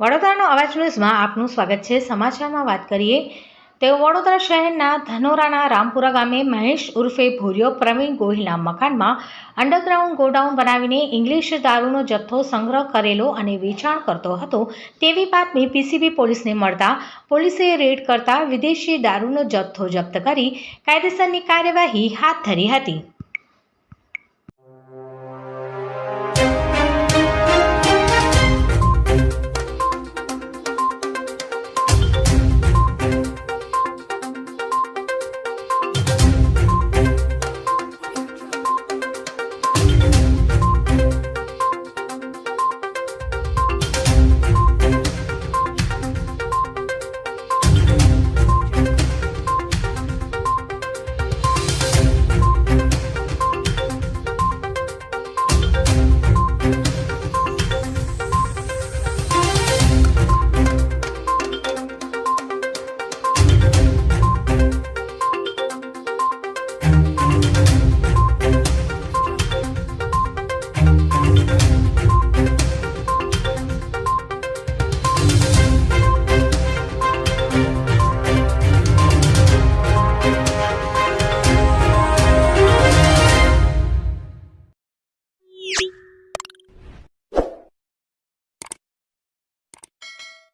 વડોદરાનો અવાજ ન્યૂઝમાં આપનું સ્વાગત છે. સમાચારમાં વાત કરીએ તેઓ વડોદરા શહેરના ધનોરાના રામપુરા ગામે મહેશ ઉર્ફે ભૂરિયો પ્રવીણ ગોહિલના મકાનમાં અંડરગ્રાઉન્ડ ગોડાઉન બનાવીને ઇંગ્લિશ દારૂનો જથ્થો સંગ્રહ કરેલો અને વેચાણ કરતો હતો. તેવી બાતમી પીસીબી પોલીસને મળતા પોલીસે રેડ કરતા વિદેશી દારૂનો જથ્થો જપ્ત કરી કાયદેસરની કાર્યવાહી હાથ ધરી હતી.